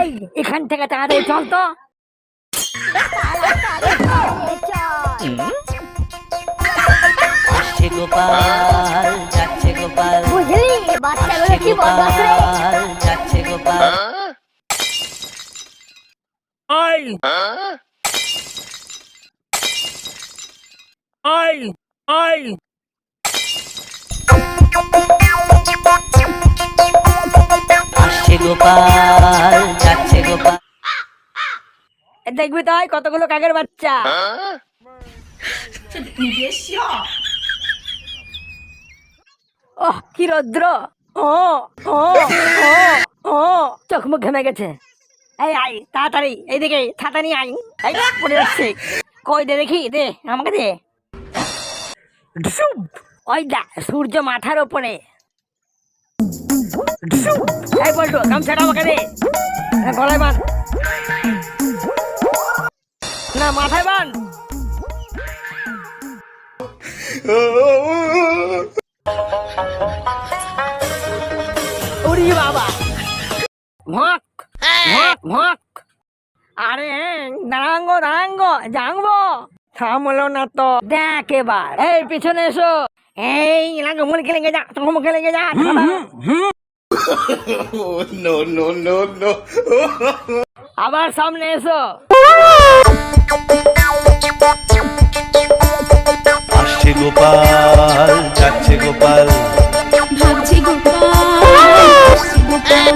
এই এখান থেকে তাড়াতাড়ি চল তো। আসছে গোপাল যাচ্ছে গোপাল। বুঝলি? বাচ্চাগুলো কি বদমাস রে? যাচ্ছে গোপাল আসছে গোপাল। দেখবি তাই, কতগুলো কাকের বাচ্চা? ওহ, কি রৌদ্র। ও চোখ মুখ ঘেমে গেছে। এই আই তাড়াতাড়ি, এইদিকে, ছাতা নিয়ে আই এই, পড়ে যাচ্ছে। কই দে দেখি, দে, আমাকে দে। ওই দা সূর্য মাথার ওপরে। এই দে। গলায় বান না মাথায় বান ওরে বাবা। মক মক মক আরে দাঁড়াঙ্গ দাঁড়াঙ্গ জানব। থামলো না তো। দেখ এবার। এই পিছনে এসো। এই এলাকা মুখে লেগে যা তোমার মুখে লেগে যা no, no, no, no. আবার সামনে এসো। আসছে গোপাল যাচ্ছে গোপাল। ভাবছে গোপাল। গোপাল